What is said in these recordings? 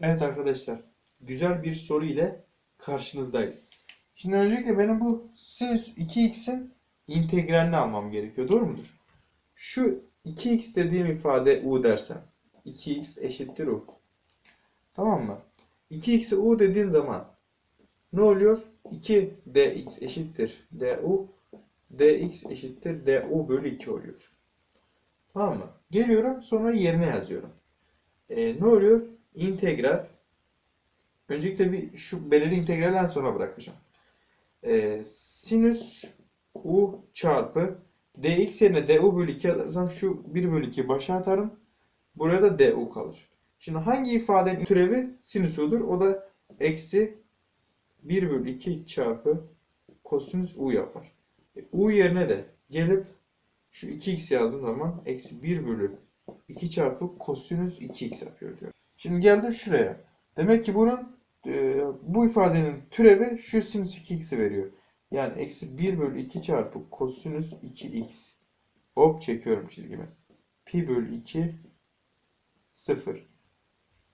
Evet arkadaşlar, güzel bir soru ile karşınızdayız. Şimdi öncelikle benim bu sinüs 2x'in integralini almam gerekiyor. Doğru mudur? Şu 2x dediğim ifade u dersem 2x eşittir u. Tamam mı? 2x'e u dediğim zaman ne oluyor? 2 dx eşittir du. dx eşittir du bölü 2 oluyor. Tamam mı? Geliyorum sonra yerine yazıyorum. E, ne oluyor? İntegral. Öncelikle bir şu belirli integralden sonra bırakacağım. E, sinüs u çarpı dx yerine du bölü 2 atarsam şu 1 bölü 2 başa atarım. Buraya da du kalır. Şimdi hangi ifadenin türevi sinüs u'dur? O da eksi 1 bölü 2 çarpı kosinüs u yapar. E, u yerine de gelip şu 2x yazdığım zaman eksi 1 bölü 2 çarpı kosinüs 2x yapıyor diyor. Şimdi geldim şuraya. Demek ki bunun e, bu ifadenin türevi şu sinüs 2x'i veriyor. Yani eksi 1 bölü 2 çarpı kosinüs 2x. Hop çekiyorum çizgimi. Pi bölü 2 0.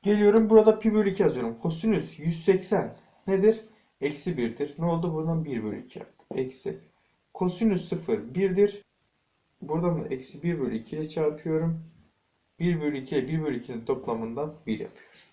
Geliyorum burada pi bölü 2 yazıyorum. Kosinüs 180 nedir? Eksi 1'dir. Ne oldu? Buradan 1 bölü 2 yaptım. Eksi. Kosinüs 0 1'dir. Buradan da eksi 1 bölü 2 ile çarpıyorum. 1 bölü 2 ile 1 bölü 2'nin toplamından 1 yapıyor.